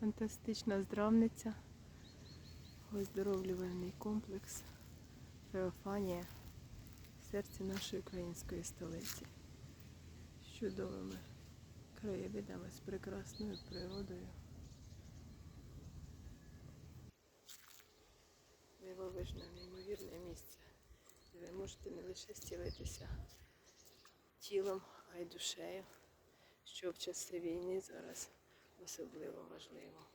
фантастична здравниця, оздоровлювальний комплекс Феофанія в серці нашої української столиці. З чудовими краєвидами, з прекрасною природою. Дивовижне, неймовірне місце, де ви можете не лише зцілитися тілом, а й душею, що в часи війни зараз Você obleva, mas leva.